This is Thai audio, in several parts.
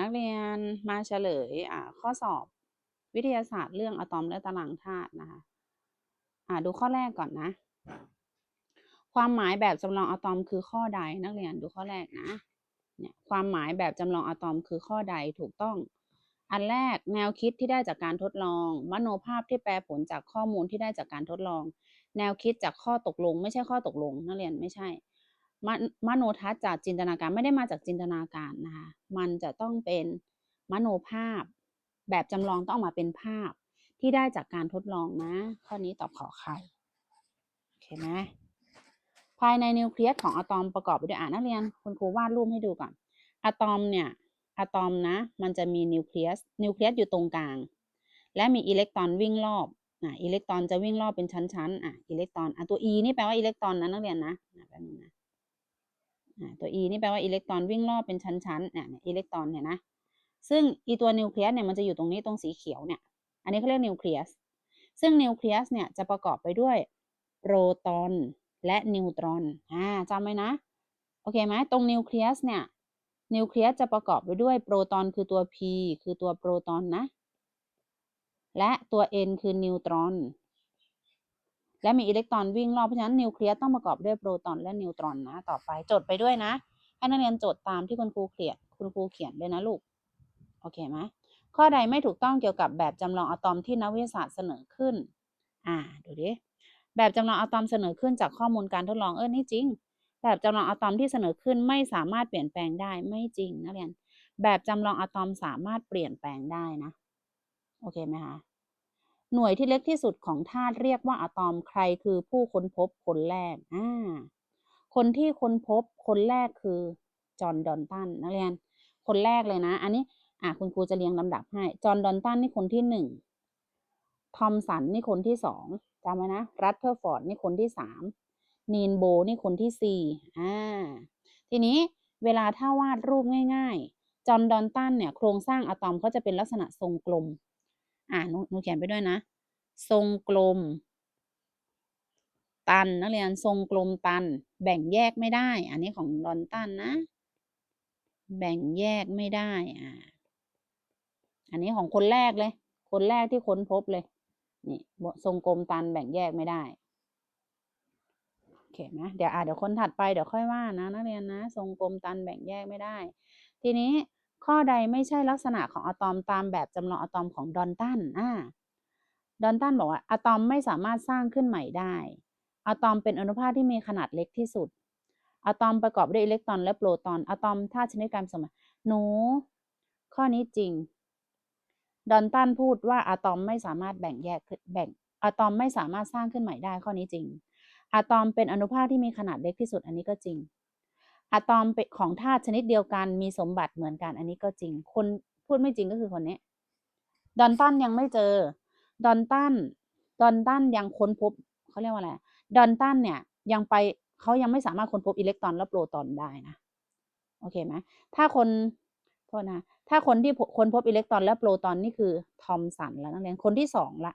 นักเรียนมาเฉลยข้อสอบวิทยาศาสตร์เรื่องอะตอมและตารางธาตุนะคะดูข้อแรกก่อนนะ ความหมายแบบจำลองอะตอมคือข้อใดนักเรียนดูข้อแรกนะเนี่ยความหมายแบบจำลองอะตอมคือข้อใดถูกต้อง อันแรกแนวคิดที่ได้จากการทดลอง มโนภาพที่แปลผลจากข้อมูลที่ได้จากการทดลอง แนวคิดจากข้อตกลง ไม่ใช่ข้อตกลง นักเรียนไม่ใช่ มมโนทัศน์จากจินตนาการไม่ได้มาจากจินตนาการนะคะ มันจะต้องเป็นมโนภาพ แบบจำลองต้องออกมาเป็นภาพที่ได้จากการทดลองนะ ข้อนี้ตอบขอไข่โอเคไหมภายในนิวเคลียสของอะตอมประกอบไปด้วยอ่านักเรียนคุณครูวาดรูปให้ดูก่อนอะตอมเนี่ยอะตอมนะ มันจะมีนิวเคลียสนิวเคลียสอยู่ตรงกลาง และมีอิเล็กตรอนวิ่งรอบอะอิเล็กตรอนจะวิ่งรอบเป็นชั้นๆอะอิเล็กตรอนอะตัว e นี่แปลว่าอิเล็กตรอนนะนักเรียนนะอะแป๊บนึงนะ ตัว e นี่แปลว่าอิเล็กตรอนวิ่งรอบเป็นชั้นๆเนี่ยอิเล็กตรอนเนี่ยนะ ซึ่งอีตัวนิวเคลียสเนี่ยมันจะอยู่ตรงนี้ตรงสีเขียวเนี่ย อันนี้เขาเรียกนิวเคลียส ซึ่งนิวเคลียสเนี่ยจะประกอบไปด้วยโปรตอนและนิวตรอน อ่าจำไว้นะ โอเคไหมตรงนิวเคลียสเนี่ย นิวเคลียสจะประกอบไปด้วยโปรตอนคือตัว p คือตัวโปรตอนนะ และตัว n คือนิวตรอน และมีอิเล็กตรอนวิ่งรอบเพราะฉะนั้นนิวเคลียสต้องประกอบด้วยโปรตอนและนิวตรอนนะต่อไปจดไปด้วยนะให้นักเรียนจดตามที่คุณครูเขียนคุณครูเขียนด้วยนะลูกโอเคไหมข้อใดไม่ถูกต้องเกี่ยวกับแบบจำลองอะตอมที่นักวิทยาศาสตร์เสนอขึ้น อ่าดูดิแบบจำลองอะตอมเสนอขึ้นจากข้อมูลการทดลองเออนี่จริง แบบจำลองอะตอมที่เสนอขึ้นไม่สามารถเปลี่ยนแปลงได้ไม่จริงนักเรียน แบบจำลองอะตอมสามารถเปลี่ยนแปลงได้นะ โอเคไหมคะ หน่วยที่เล็กที่สุดของธาตุเรียกว่าอะตอมใครคือผู้ค้นพบคนแรกอ่าคนที่ค้นพบคนแรกคือจอห์นดอนตันนักเรียน คนแรกเลยนะ อันนี้อ่าคุณครูจะเรียงลำดับให้ จอห์นดอนตันนี่คนที่หนึ่งทอมสันนี่คนที่สองจำไว้นะ รัตเทอร์ฟอร์ดนี่คนที่สามนีนโบนี่คนที่สี่อ่า ทีนี้เวลาถ้าวาดรูปง่าย ๆ จอห์นดอนตันเนี่ย โครงสร้างอะตอมเขาจะเป็นลักษณะทรงกลม อ่าหนูเขียนไปด้วยนะ ทรงกลม ตันนักเรียนทรงกลมตัน แบ่งแยกไม่ได้ อันนี้ของดอนตันนะ แบ่งแยกไม่ได้อ่าอันนี้ของคนแรกเลย คนแรกที่ค้นพบเลย นี่ทรงกลมตันแบ่งแยกไม่ได้โอเคไหมเดี๋ยวอ่าเดี๋ยวคนถัดไปเดี๋ยวค่อยว่านะ นักเรียนนะ ทรงกลมตันแบ่งแยกไม่ได้ ทีนี้ ข้อใดไม่ใช่ลักษณะของอะตอมตามแบบจำลองอะตอมของดอนตันอ่าดอนตันบอกว่าอะตอมไม่สามารถสร้างขึ้นใหม่ได้อะตอมเป็นอนุภาคที่มีขนาดเล็กที่สุดอะตอมประกอบด้วยอิเล็กตรอนและโปรตอนอะตอมธาตุชนิดการผสมหนู ข้อนี้จริง ดอนตันพูดว่าอะตอมไม่สามารถแบ่งแยกแบ่งอะตอมไม่สามารถสร้างขึ้นใหม่ได้ข้อนี้จริงอะตอมเป็นอนุภาคที่มีขนาดเล็กที่สุดอันนี้ก็จริง อะตอมของธาตุชนิดเดียวกันมีสมบัติเหมือนกัน อันนี้ก็จริง คนพูดไม่จริงก็คือคนนี้ดอนตันยังไม่เจอ ดอนตันดอนตันยังค้นพบเขาเรียกว่าอะไร ดอนตันเนี่ยยังไปเขายังไม่สามารถค้นพบอิเล็กตรอนและโปรตอนได้นะ โอเคไหมถ้าคนโทษนะ ถ้าคนที่ค้นพบอิเล็กตรอนและโปรตอนนี่คือทอมสันแล้วนักเรียนคนที่สองละ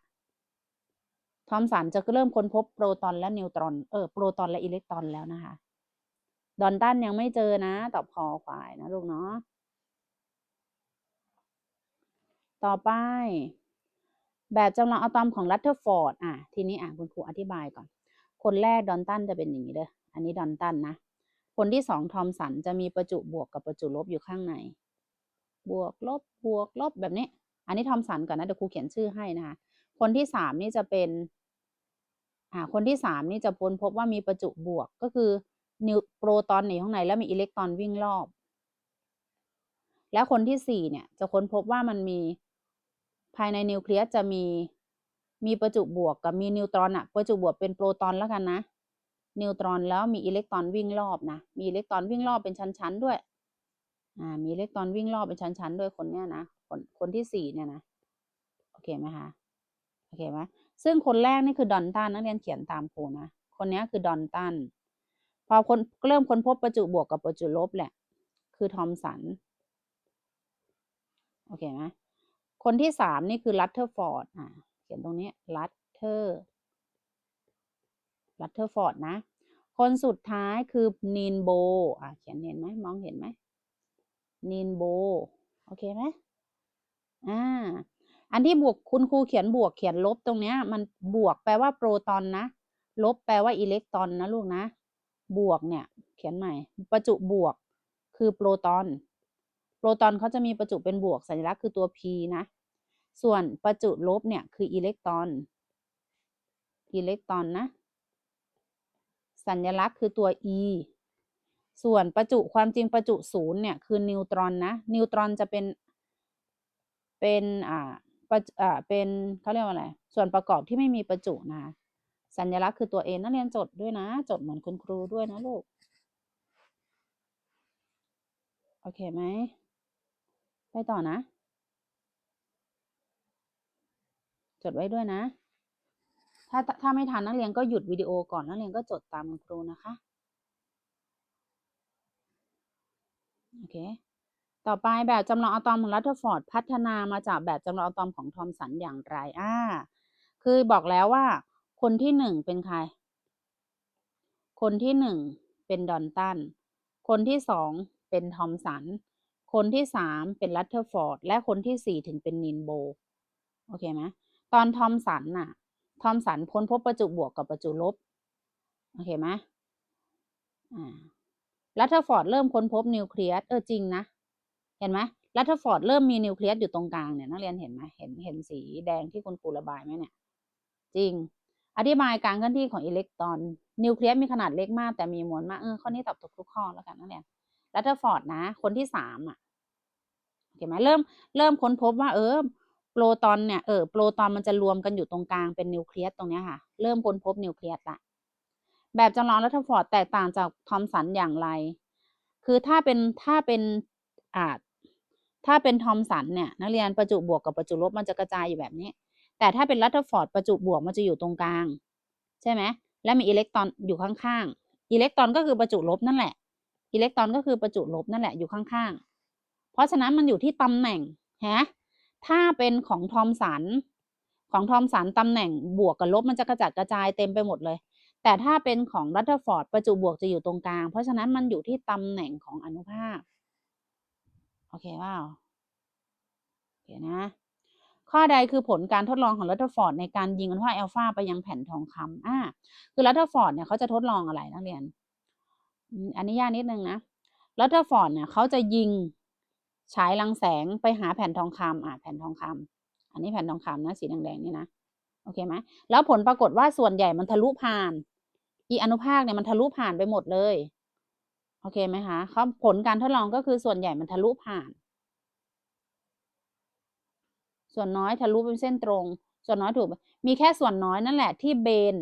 ทอมสันจะเริ่มค้นพบโปรตอนและนิวตรอน เออ โปรตอนและอิเล็กตรอนแล้วนะคะ ดอนตันยังไม่เจอนะ ตอบคอควายนะลูกเนาะต่อไป แบบจำลองอะตอมของรัตเทอร์ฟอร์ดอะทีนี้อะคุณครูอธิบายก่อน คนแรกดอนตันจะเป็นอย่างนี้เด้ออันนี้ดอนตันนะ คนที่สองทอมสันจะมีประจุบวกกับประจุลบอยู่ข้างใน บวกลบบวกลบแบบนี้ อันนี้ทอมสันก่อนนะเดี๋ยวครูเขียนชื่อให้นะคะคนที่สามนี่จะเป็นอ่าคนที่สามนี่จะพ้นพบว่ามีประจุบวกก็คือ นิวโปรตอนในข้างในแล้วมีอิเล็กตรอนวิ่งรอบ แล้วคนที่สี่เนี่ยจะค้นพบว่ามันมีภายในนิวเคลียสจะมีมีประจุบวกกับมีนิวตรอนอะประจุบวกเป็นโปรตอนแล้วกันนะ นิวตรอนแล้วมีอิเล็กตรอนวิ่งรอบนะ มีอิเล็กตรอนวิ่งรอบเป็นชั้นๆด้วย อ่า มีอิเล็กตรอนวิ่งรอบเป็นชั้นๆด้วยคนเนี้ยนะ คนคนที่สี่เนี่ยนะ โอเคไหมคะ โอเคไหมซึ่งคนแรกนี่คือดอนตันนักเรียนเขียนตามครูนะ คนนี้คือดอนตัน พอคนเริ่มค้นพบประจุบวกกับประจุลบแหละ คือทอมสัน โอเคไหมคนที่สามนี่คือรัตเทอร์ฟอร์ดอ่าเขียนตรงนี้รัตเทอร์รัตเทอร์ฟอร์ดนะ คนสุดท้ายคือนีนโบอ่าเขียนเห็นไหมมองเห็นไหมนีนโบโอเคไหมอ่าอันที่บวกคุณครูเขียนบวกเขียนลบตรงเนี้ย มันบวกแปลว่าโปรตอนนะ ลบแปลว่าอิเล็กตรอนนะลูกนะ บวกเนี่ย เขียนใหม่ ประจุบวกคือโปรตอน โปรตอนเขาจะมีประจุเป็นบวกสัญลักษณ์คือตัว p นะ ส่วนประจุลบเนี่ยคืออิเล็กตรอน อิเล็กตรอนนะ สัญลักษณ์คือตัว e ส่วนประจุความจริงประจุศูนย์เนี่ยคือนิวตรอนนะ นิวตรอนจะเป็น เป็นอ่าประอ่าเป็นเขาเรียกว่าอะไร ส่วนประกอบที่ไม่มีประจุนะคะ สัญลักษณ์คือตัว n นักเรียนจดด้วยนะ จดเหมือนคุณครูด้วยนะลูก โอเคไหม ไปต่อนะ จดไว้ด้วยนะ ถ้าถ้าไม่ทันนักเรียนก็หยุดวิดีโอก่อนนักเรียนก็จดตามคุณครูนะคะ โอเค ต่อไปแบบจำลองอะตอมของรัตเทอร์ฟอร์ดพัฒนามาจากแบบจำลองอะตอมของทอมสันอย่างไร อ่า คือบอกแล้วว่า คนที่หนึ่งเป็นใคร คนที่หนึ่งเป็นดอนตัน คนที่สองเป็นทอมสัน คนที่สามเป็นรัตเทอร์ฟอร์ด และคนที่สี่ถึงเป็นนินโบ โอเคไหมตอนทอมสันน่ะ ทอมสันค้นพบประจุบวกกับประจุลบ โอเคไหมอ่ารัตเทอร์ฟอร์ดเริ่มค้นพบนิวเคลียส เออจริงนะ เห็นไหมรัตเทอร์ฟอร์ดเริ่มมีนิวเคลียสอยู่ตรงกลางเนี่ยนักเรียนเห็นไหมเห็นเห็นสีแดงที่คุณครูระบายไหมเนี่ย จริง อธิบายการเคลื่อนที่ของอิเล็กตรอน นิวเคลียสมีขนาดเล็กมากแต่มีมวลมาก เออข้อนี้ตอบถูกทุกข้อแล้วกันนักเรียนรัตเทอร์ฟอร์ดนะ คนที่สามอะเห็นไหมเริ่มเริ่มค้นพบว่า เออโปรตอนเนี่ยเออโปรตอนมันจะรวมกันอยู่ตรงกลางเป็นนิวเคลียสตรงเนี้ยค่ะ เริ่มค้นพบนิวเคลียสละแบบจำลองรัตเทอร์ฟอร์ดแตกต่างจากทอมสันอย่างไร คือถ้าเป็นถ้าเป็นอ่าถ้าเป็นทอมสันเนี่ยนักเรียนประจุบวกกับประจุลบมันจะกระจายอยู่แบบนี้ แต่ถ้าเป็นรัตเทอร์ฟอร์ดประจุบวกมันจะอยู่ตรงกลาง ใช่ไหมและมีอิเล็กตรอนอยู่ข้างๆอิเล็กตรอนก็คือประจุลบนั่นแหละอิเล็กตรอนก็คือประจุลบนั่นแหละอยู่ข้างๆ เพราะฉะนั้นมันอยู่ที่ตำแหน่งฮะถ้าเป็นของทอมสัน ของทอมสันตำแหน่งบวกกับลบมันจะกระจัดกระจายเต็มไปหมดเลย แต่ถ้าเป็นของรัตเทอร์ฟอร์ดประจุบวกจะอยู่ตรงกลาง เพราะฉะนั้นมันอยู่ที่ตำแหน่งของอนุภาค โอเคเปล่าโอเคนะ ข้อใดคือผลการทดลองของรัตเทอร์ฟอร์ดในการยิงอนุภาคอัลฟาไปยังแผ่นทองคำอ่าคือรัตเทอร์ฟอร์ดเนี่ยเขาจะทดลองอะไรนักเรียน อันนี้ยากนิดนึงนะรัตเทอร์ฟอร์ดเนี่ยเขาจะยิงฉายรังแสงไปหาแผ่นทองคำอ่าแผ่นทองคำอันนี้แผ่นทองคำนะสีแดงๆนี่นะโอเคไหมแล้วผลปรากฏว่าส่วนใหญ่มันทะลุผ่าน อีอนุภาคเนี่ยมันทะลุผ่านไปหมดเลย โอเคไหมคะเขาผลการทดลองก็คือส่วนใหญ่มันทะลุผ่าน ส่วนน้อยทะลุเป็นเส้นตรง ส่วนน้อยถูก มีแค่ส่วนน้อยนั่นแหละที่เบน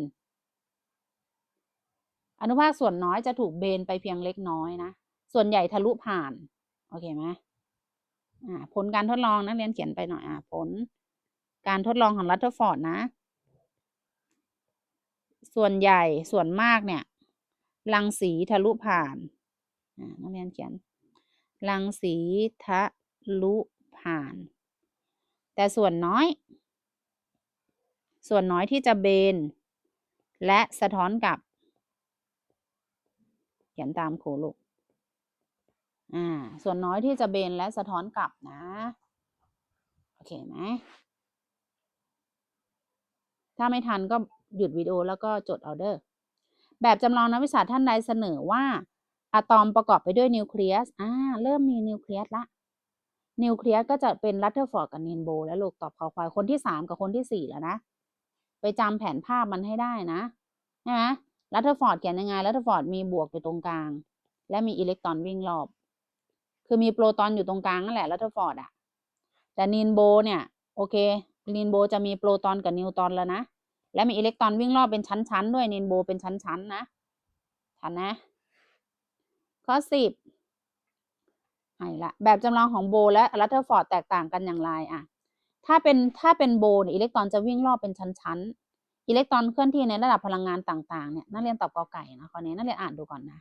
อนุภาคส่วนน้อยจะถูกเบนไปเพียงเล็กน้อยนะ ส่วนใหญ่ทะลุผ่าน โอเคไหมอ่า ผลการทดลองนักเรียนเขียนไปหน่อยอ่าผล การทดลองของรัตเทอร์ฟอร์ดนะ ส่วนใหญ่ส่วนมากเนี่ยรังสีทะลุผ่านอ่านักเรียนเขียนรังสีทะลุผ่าน แต่ส่วนน้อย ส่วนน้อยที่จะเบน และสะท้อนกลับเขียนตามโคลูกอ่า ส่วนน้อยที่จะเบนและสะท้อนกลับนะ โอเคไหม ถ้าไม่ทันก็หยุดวิดีโอแล้วก็จดเอเดอร์ แบบจำลองนักวิชาท่านใดเสนอว่าอะตอมประกอบไปด้วยนิวเคลียส อ่า เริ่มมีนิวเคลียสละ นิวเคลียสก็จะเป็นรัตเทอร์ฟอร์ดกับนินโบ แล้วลูกตอบคอควายคนที่สามกับคนที่สี่แล้วนะ ไปจำแผนภาพมันให้ได้นะใช่ไหมรัตเทอร์ฟอร์ดเขียนยังไงรัตเทอร์ฟอร์ดมีบวกอยู่ตรงกลาง และมีอิเล็กตรอนวิ่งรอบ คือมีโปรตอนอยู่ตรงกลางนั่นแหละรัตเทอร์ฟอร์ดอะแต่นินโบเนี่ยโอเคนินโบจะมีโปรตอนกับนิวตรอนแล้วนะและมีอิเล็กตรอนวิ่งรอบเป็นชั้นๆด้วยนินโบเป็นชั้นๆนะทันนะข้อสิบ ให้ละแบบจำลองของโบและรัตเทอร์ฟอร์ดแตกต่างกันอย่างไรอะถ้าเป็นถ้าเป็นโบเนี่ยอิเล็กตรอนจะวิ่งรอบเป็นชั้นๆอิเล็กตรอนเคลื่อนที่ในระดับพลังงานต่างๆเนี่ยนักเรียนตอบกอไก่นะข้อนี้นักเรียนอ่านดูก่อนนะ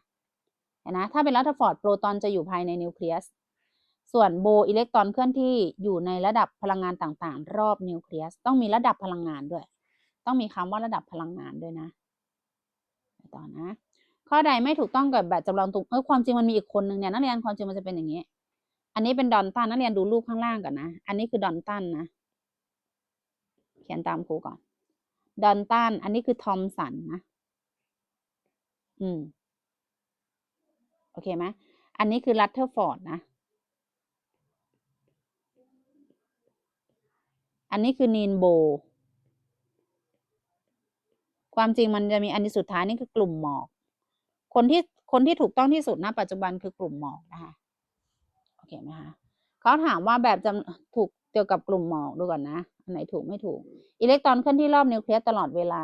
เห็นนะถ้าเป็นรัตเทอร์ฟอร์ดโปรตอนจะอยู่ภายในนิวเคลียสส่วนโบอิเล็กตรอนเคลื่อนที่อยู่ในระดับพลังงานต่างๆ รอบนิวเคลียส ต้องมีระดับพลังงานด้วย ต้องมีคำว่าระดับพลังงานด้วยนะไปต่อนะ ข้อใดไม่ถูกต้องกับแบบจำลองตรงเออความจริงมันมีอีกคนหนึ่งเนี่ยนักเรียนความจริงมันจะเป็นอย่างนี้ อันนี้เป็นดอนตันนักเรียนดูรูปข้างล่างก่อนนะ อันนี้คือดอนตันนะ เขียนตามครูก่อน ดอนตัน อันนี้คือทอมสันนะ อืม โอเคไหมอันนี้คือรัตเทอร์ฟอร์ดนะ อันนี้คือนีนโบ ความจริงมันจะมีอันที่สุดท้ายนี่คือกลุ่มหมอก คนที่คนที่ถูกต้องที่สุดณปัจจุบันคือกลุ่มหมอกนะคะ เคไหมคะเขาถามว่าแบบจำถูกเกี่ยวกับกลุ่มหมอกดูก่อนนะ อันไหนถูกไม่ถูก อิเล็กตรอนเคลื่อนที่รอบนิวเคลียสตลอดเวลา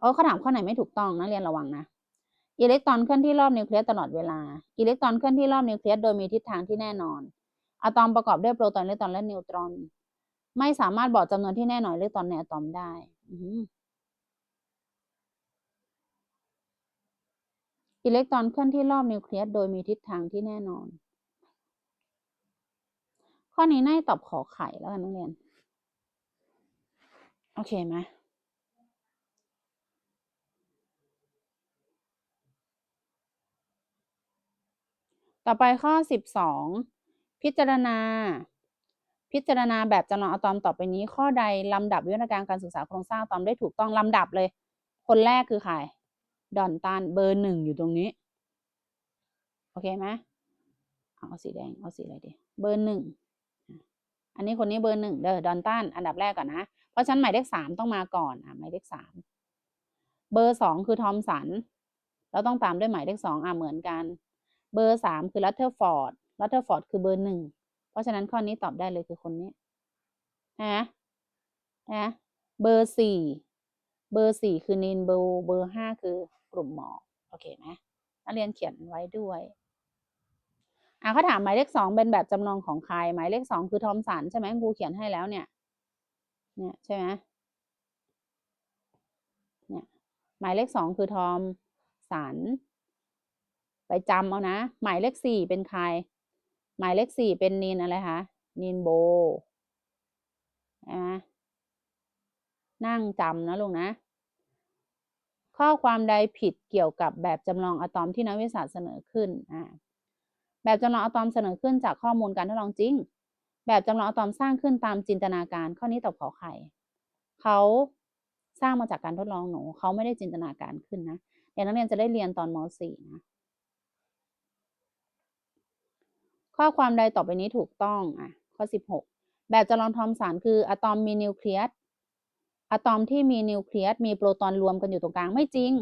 เออเขาถามข้อไหนไม่ถูกต้องนะเรียนระวังนะ อิเล็กตรอนเคลื่อนที่รอบนิวเคลียสตลอดเวลา อิเล็กตรอนเคลื่อนที่รอบนิวเคลียสโดยมีทิศทางที่แน่นอน อะตอมประกอบด้วยโปรตอนอิเล็กตรอนและนิวตรอน ไม่สามารถบอกจำนวนที่แน่นอนอิเล็กตรอนในอะตอมได้อือิเล็กตรอนเคลื่อนที่รอบนิวเคลียสโดยมีทิศทางที่แน่นอน ข้อนี้น่าจะตอบขอไข่แล้วกันนักเรียน โอเคไหมต่อไปข้อสิบสองพิจารณา พิจารณาแบบจำลองอะตอมต่อไปนี้ ข้อใดลำดับวิวัฒนาการการศึกษาโครงสร้างอะตอมได้ถูกต้องลำดับเลย คนแรกคือใครดอนตันเบอร์หนึ่งอยู่ตรงนี้ โอเคไหมเอาสีแดง เอาสีอะไรดี เบอร์หนึ่ง อันนี้คนนี้เบอร์หนึ่งเด้อดอนตันอันดับแรกก่อนนะ เพราะชั้นหมายเลขสามต้องมาก่อนอะหมายเลขสามเบอร์สองคือทอมสันเราต้องตามด้วยหมายเลขสองอะเหมือนกัน เบอร์สามคือรัตเทอร์ฟอร์ดรัตเทอร์ฟอร์ดคือเบอร์หนึ่งเพราะฉะนั้นข้อนี้ตอบได้เลยคือคนนี้นะนะเบอร์สี่เบอร์สี่คือนินโบเบอร์ห้าคือกลุ่มหมอกโอเคไหมนักเรียนเขียนไว้ด้วย อะเขาถามหมายเลขสองเป็นแบบจำลองของใคร หมายเลขสองคือทอมสันใช่ไหมครูเขียนให้แล้วเนี่ย เนี่ยใช่ไหมเนี่ยหมายเลขสองคือทอมสันไปจำเอานะ หมายเลขสี่เป็นใคร หมายเลขสี่เป็นนินอะไรคะนินโบใช่ไหมนั่งจำนะลูกนะ ข้อความใดผิดเกี่ยวกับแบบจำลองอะตอมที่นักวิทยาศาสตร์เสนอขึ้นอ่า แบบจำลองอะตอมเสนอขึ้นจากข้อมูลการทดลองจริง แบบจำลองอะตอมสร้างขึ้นตามจินตนาการ ข้อนี้ตอบขอไข่เขาสร้างมาจากการทดลองหนู เขาไม่ได้จินตนาการขึ้นนะเดี๋ยวนักเรียนจะได้เรียนตอนม .4 นะ ข้อความใดต่อไปนี้ถูกต้องอะข้อ 16 แบบจำลองทอมสันคืออะตอมมีนิวเคลียสอะตอมที่มีนิวเคลียสมีโปรตอนรวมกันอยู่ตรงกลางไม่จริง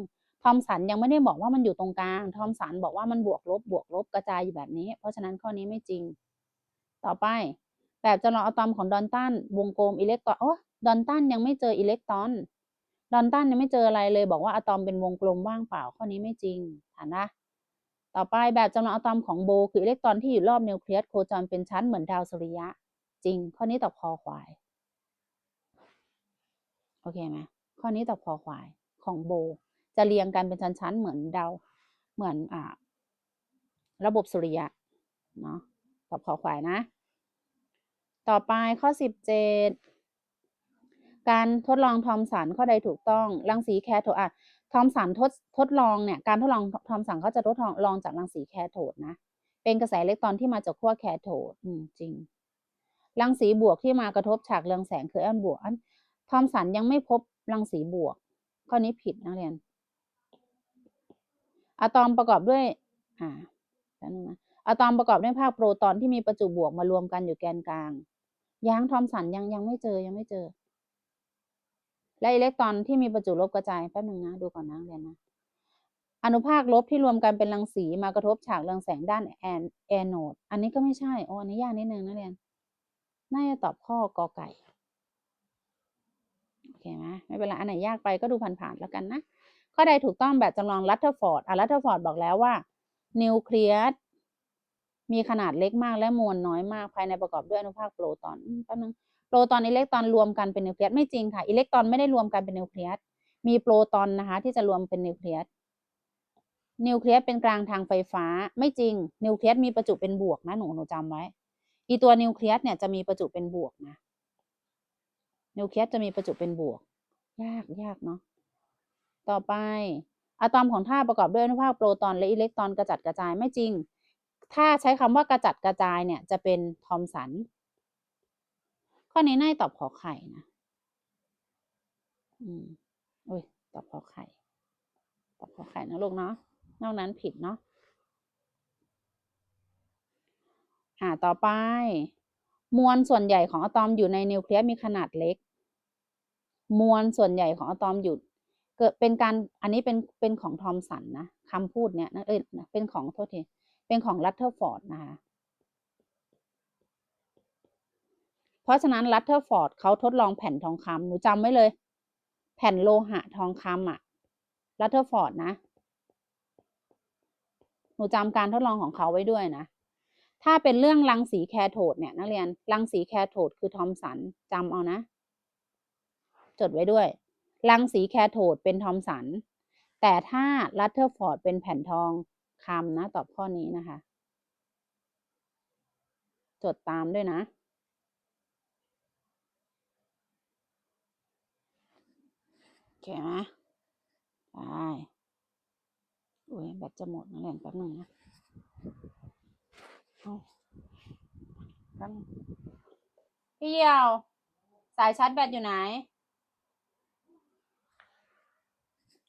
ทอมสันยังไม่ได้บอกว่ามันอยู่ตรงกลาง ทอมสันบอกว่ามันบวกลบบวกลบกระจายอยู่แบบนี้ เพราะฉะนั้นข้อนี้ไม่จริง ต่อไป แบบจำลองอะตอมของดอนตันวงกลมอิเล็กตรอนโอ้ดอนตันยังไม่เจออิเล็กตรอน ดอนตันยังไม่เจออะไรเลย บอกว่าอะตอมเป็นวงกลมว่างเปล่า ข้อนี้ไม่จริงฐานนะต่อไปแบบจำลองอะตอมของโบคืออิเล็กตรอนที่อยู่รอบนิวเคลียสโคจรเป็นชั้นเหมือนดาวสุริยะ จริง ข้อนี้ตอบคอควายโอเคไหมข้อนี้ตอบคอควายของโบ จะเรียงกันเป็นชั้นๆ เหมือนดาวเหมือนอ่าระบบสุริยะเนาะตอบคอควายนะ ต่อไปข้อสิบเจ็ดการทดลองทอมสันข้อใดถูกต้องรังสีแคโทดอะทอมสันทดทดลองเนี่ยการทดลองทอมสันเขาจะทดลองจากรังสีแคโทดนะ เป็นกระแสอิเล็กตรอนที่มาจากขั้วแคโทดอืมจริงรังสีบวกที่มากระทบฉากเรืองแสงคืออออนบวกอันทอมสันยังไม่พบรังสีบวก ข้อนี้ผิดนักเรียน อะตอมประกอบด้วย อ่าแป๊บนึงนะอะตอมประกอบด้วยภาคโปรตอนที่มีประจุบวกมารวมกันอยู่แกนกลางยังทอมสันยังยังไม่เจอยังไม่เจอ และอิเล็กตรอนที่มีประจุลบกระจายแป๊บนึงนะดูก่อนนะเรียนนะอนุภาคลบที่รวมกันเป็นรังสีมากระทบฉากเรืองแสงด้านแอนแอนโนด อันนี้ก็ไม่ใช่โอ้อันนี้ยากนิดนึงนะเรียน น่าจะตอบข้อกอไก่ โอเคไหมไม่เป็นไร อันไหนยากไปก็ดูผ่านๆแล้วกันนะ ข้อใดถูกต้องแบบจำลองรัตเทอร์ฟอร์ดอะรัตเทอร์ฟอร์ดบอกแล้วว่า นิวเคลียสมีขนาดเล็กมากและมวลน้อยมากภายในประกอบด้วยอนุภาคโปรตอนแป๊บนึงโปรตอนอิเล็กตรอนรวมกันเป็นนิวเคลียสไม่จริงค่ะอิเล็กตรอนไม่ได้รวมกันเป็นนิวเคลียสมีโปรตอนนะคะ ที่จะรวมเป็นนิวเคลียสนิวเคลียสเป็นกลางทางไฟฟ้าไม่จริง นิวเคลียสมีประจุเป็นบวกนะหนูหนูจำไว้ อีตัวนิวเคลียสเนี่ยจะมีประจุเป็นบวกนะนิวเคลียสจะมีประจุเป็นบวก ยากยากเนาะ ต่อไป อะตอมของธาตุประกอบด้วยอนุภาคโปรตอนและอิเล็กตรอนกระจัดกระจายไม่จริง ถ้าใช้คำว่ากระจัดกระจายเนี่ยจะเป็นทอมสัน ข้อนี้น่าตอบขอไข่นะ อืมโอ้ยตอบขอไข่ ตอบขอไข่นะลูกเนาะ นอกนั้นผิดเนาะ อ่า ต่อไป มวลส่วนใหญ่ของอะตอมอยู่ในนิวเคลียสมีขนาดเล็ก มวลส่วนใหญ่ของอะตอมอยู่ เกิดเป็นการอันนี้เป็นเป็นของทอมสันนะคำพูดเนี่ยนะเอ้ยเป็นของโทษทีเป็นของรัตเทอร์ฟอร์ดนะคะเพราะฉะนั้นรัตเทอร์ฟอร์ดเขาทดลองแผ่นทองคำหนูจำไว้เลย แผ่นโลหะทองคำอะรัตเทอร์ฟอร์ดนะ หนูจำการทดลองของเขาไว้ด้วยนะ ถ้าเป็นเรื่องรังสีแคโทดเนี่ยนักเรียนรังสีแคโทดคือทอมสันจำเอานะ จดไว้ด้วย รังสีแคโทดเป็นทอมสัน แต่ถ้ารัตเทอร์ฟอร์ดเป็นแผ่นทองคำนะ ตอบข้อนี้นะคะ จดตามด้วยนะโอเคไหมไปอุ้ยแบตจะหมดนะเรียนแป๊บหนึ่งนะพี่เหี่ยว สายชาร์จแบตอยู่ไหน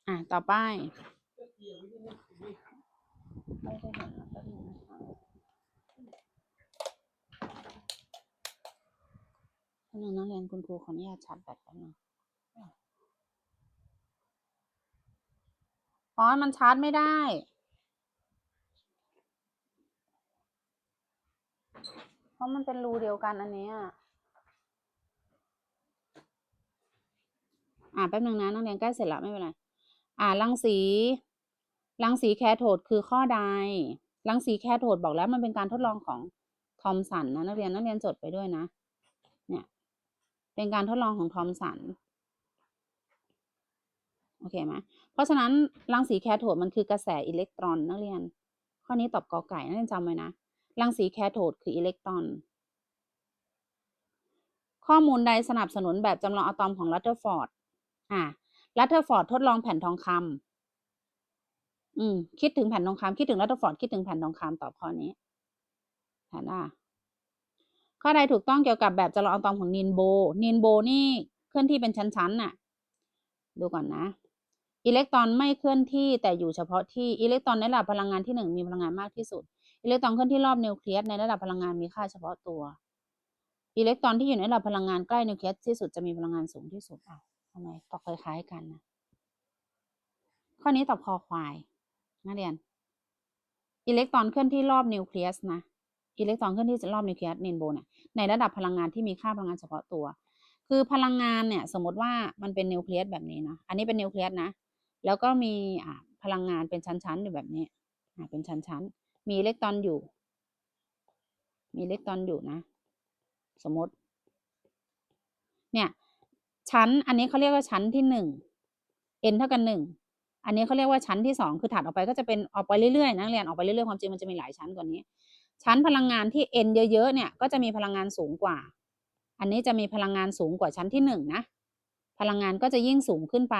อะต่อไปหนนะแป๊บนึงนะคะแป๊บนึงนะเรียนคุณครูขออนุญาตชาร์จแบตแป๊บนึงอ๋อ มันชาร์จไม่ได้ เพราะมันเป็นรูเดียวกันอันนี้ยอ่าแป๊บนึงนะนักเรียนใกล้เสร็จแล้วไม่เป็นไร อ่ารังสีรังสีแคโทดคือข้อใดรังสีแคโทดบอกแล้วมันเป็นการทดลองของทอมสันนะนักเรียนนักเรียนจดไปด้วยนะ เนี่ย เป็นการทดลองของทอมสันโอเคไหมเพราะฉะนั้นรังสีแคโทดมันคือกระแสอิเล็กตรอนนักเรียน ข้อนี้ตอบกอไก่นักเรียนจำไว้นะรังสีแคโทดคืออิเล็กตรอน ข้อมูลใดสนับสนุนแบบจำลองอะตอมของรัตเทอร์ฟอร์ดอ่า รัตเทอร์ฟอร์ดทดลองแผ่นทองคำอืม คิดถึงแผ่นทองคำคิดถึงรัตเทอร์ฟอร์ดคิดถึงแผ่นทองคำตอบข้อนี้แผ่นอะข้อใดถูกต้องเกี่ยวกับแบบจำลองอะตอมของนินโบ นินโบนี่เคลื่อนที่เป็นชั้นๆน่ะ ดูก่อนนะ อิเล็กตรอนไม่เคลื่อนที่แต่อยู่เฉพาะที่ อิเล็กตรอนในระดับพลังงานที่หนึ่งมีพลังงานมากที่สุด อิเล็กตรอนเคลื่อนที่รอบนิวเคลียสในระดับพลังงานมีค่าเฉพาะตัว อิเล็กตรอนที่อยู่ในระดับพลังงานใกล้นิวเคลียสที่สุดจะมีพลังงานสูงที่สุดอ้าวำไมตอบคล้ายๆกันนะข้อนี้ตอบคอควายนักเรียน อิเล็กตรอนเคลื่อนที่รอบนิวเคลียสนะอิเล็กตรอนเคลื่อนที่รอบนิวเคลียสเนนโบเนี่ยในระดับพลังงานที่มีค่าพลังงานเฉพาะตัว คือพลังงานเนี่ย สมมติว่ามันเป็นนิวเคลียสแบบนี้นะอันนี้เป็นนิวเคลียสนะ แล้วก็มีอ่าพลังงานเป็นชั้นๆอยู่แบบนี้อ่าเป็นชั้นๆมีอิเล็กตรอนอยู่ มีอิเล็กตรอนอยู่นะ สมมติ เนี่ย ชั้น อันนี้เขาเรียกว่าชั้นที่หนึ่ง n เท่ากันหนึ่ง อันนี้เขาเรียกว่าชั้นที่สองคือถัดออกไปก็จะเป็นออกไปเรื่อยๆนะเรียนออกไปเรื่อยๆความจริงมันจะมีหลายชั้นกว่านี้ ชั้นพลังงานที่ n เยอะๆเนี่ยก็จะมีพลังงานสูงกว่า อันนี้จะมีพลังงานสูงกว่าชั้นที่หนึ่งนะ พลังงานก็จะยิ่งสูงขึ้นไป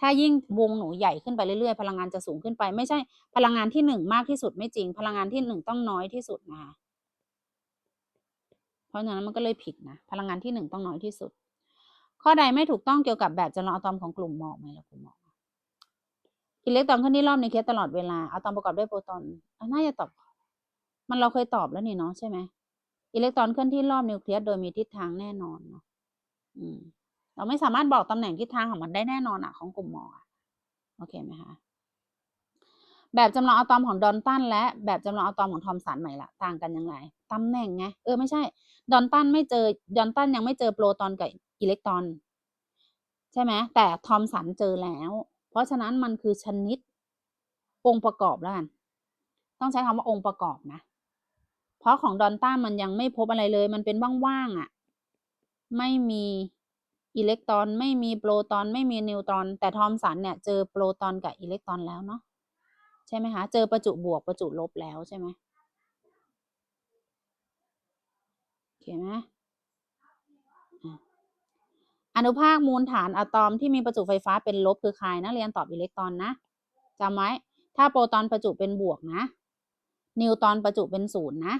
ถ้ายิ่งวงหนูใหญ่ขึ้นไปเรื่อยๆ พลังงานจะสูงขึ้นไป ไม่ใช่พลังงานที่หนึ่งมากที่สุดไม่จริง พลังงานที่หนึ่งต้องน้อยที่สุดนะคะเพราะฉะนั้นมันก็เลยผิดนะ พลังงานที่หนึ่งต้องน้อยที่สุด ข้อใดไม่ถูกต้องเกี่ยวกับแบบจำลองอะตอมของกลุ่มหมอกไหมล่ะกลุ่มหมอกอิเล็กตรอนเคลื่อนที่รอบนิวเคลียสตลอดเวลาอะตอมประกอบด้วยโปรตอนอะน่าจะตอบ มันเราเคยตอบแล้วนี่เนาะใช่ไหมอิเล็กตรอนเคลื่อนที่รอบนิวเคลียสโดยมีทิศทางแน่นอนเนาะอืม เราไม่สามารถบอกตำแหน่งทิศทางของมันได้แน่นอนอะของกลุ่มหมอกอะโอเคไหมคะแบบจำลองอะตอมของดอนตันและแบบจำลองอะตอมของทอมสันใหม่ละต่างกันยังไงตำแหน่งไงเออไม่ใช่ ดอนตันไม่เจอดอนตันยังไม่เจอโปรตอนกับ อิเล็กตรอน ใช่ไหมแต่ทอมสันเจอแล้ว เพราะฉะนั้นมันคือชนิดองค์ประกอบแล้วกันต้องใช้คำว่าองค์ประกอบนะ เพราะของดอนตันมันยังไม่พบอะไรเลย มันเป็นว่างๆอะ่ะ ไม่มีอิเล็กตรอน ไม่มีโปรตอน ไม่มีนิวตรอน แต่ทอมสันเนี่ยเจอโปรตอนกับอิเล็กตรอนแล้วเนาะใช่ไหมคะ เจอประจุบวกประจุลบแล้วใช่ไหมโอเคไหม อนุภาคมูลฐานอะตอมที่มีประจุไฟฟ้าเป็นลบคือใครนะเรียนตอบอิเล็กตรอนนะจำไว้ถ้าโปรตอนประจุเป็นบวกนะ นิวตรอนประจุเป็นศูนย์นะ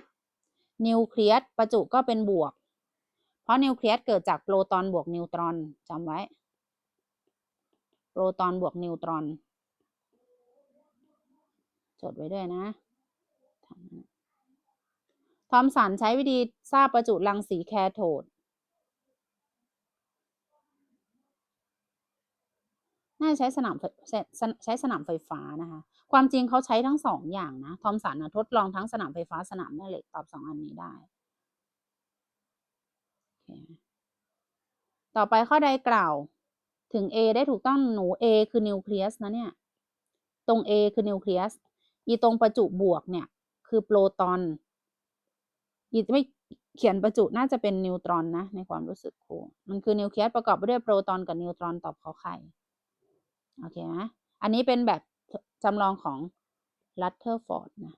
นิวเคลียสประจุก็เป็นบวก เพราะนิวเคลียสเกิดจากโปรตอนบวกนิวตรอนจำไว้ โปรตอนบวกนิวตรอน จดไว้ด้วยนะทอมสันใช้วิธีทราบประจุรังสีแคโทด น่าจะใช้สนามไฟใช้สนามไฟฟ้านะคะ ความจริงเขาใช้ทั้งสองอย่างนะทอมสันนะทดลองทั้งสนามไฟฟ้าสนามแม่เหล็กตอบสองอันนี้ได้ ต่อไปข้อใดกล่าวถึง A ได้ถูกต้องหนู A คือนิวเคลียสนะเนี่ย ตรง A คือนิวเคลียส อีตรงประจุบวกเนี่ย คือโปรตอน อีไม่เขียนประจุน่าจะเป็นนิวตรอนนะ ในความรู้สึกครู มันคือนิวเคลียสประกอบไปด้วยโปรตอนกับนิวตรอนตอบขอไข่ โอเคไหมอันนี้เป็นแบบจำลองของลัตเทอร์ฟอร์ดนะ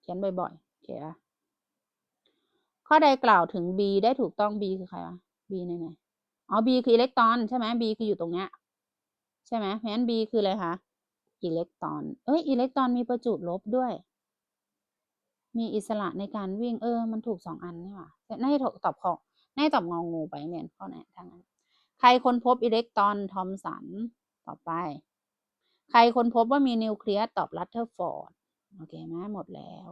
เขียนบ่อยๆโอเคปะข้อใดกล่าวถึง B ได้ถูกต้อง B คือใครวะ B ในไหนอ๋อ B คืออิเล็กตรอนใช่ไหม B คืออยู่ตรงเนี้ยใช่ไหมเพราะฉะนั้น B คืออะไรคะอิเล็กตรอน เอ้ยอิเล็กตรอนมีประจุลบด้วย มีอิสระในการวิ่งเออ มันถูกสองอันนี่หว่าน่าจะตอบขอน่าจะตอบงองูไปเรียนข้อไหนทางนั้น ใครค้นพบอิเล็กตรอนทอมสัน ต่อไป ใครค้นพบว่ามีนิวเคลียสตอบรัตเทอร์ฟอร์ด โอเคไหมหมดแล้ว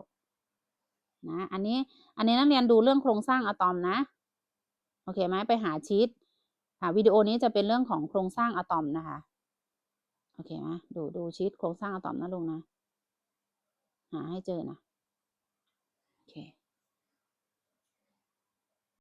นะ อันนี้ อันนี้นักเรียนดูเรื่องโครงสร้างอะตอมนะ โอเคไหมไปหาชีตหาวิดีโอนี้จะเป็นเรื่องของโครงสร้างอะตอมนะคะ โอเคไหมดูดูชีตโครงสร้างอะตอมนะลุงนะ หาให้เจอนะ โอเค